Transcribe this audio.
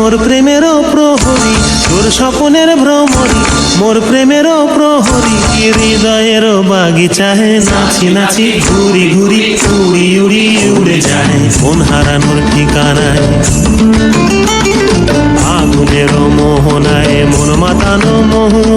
মোর প্রেমের প্রহরী, তোর স্বপনের ভ্রমরি, মোর প্রেমের প্রহরী হৃদয়ের বাগিচায় নাচি নাচি ঘুরি ঘুরি, উড়ি উড়ি উড়ে যায় ফোন হারানোর ঠিকানায়। আগুনের মোহনায় মন মাতানো মহু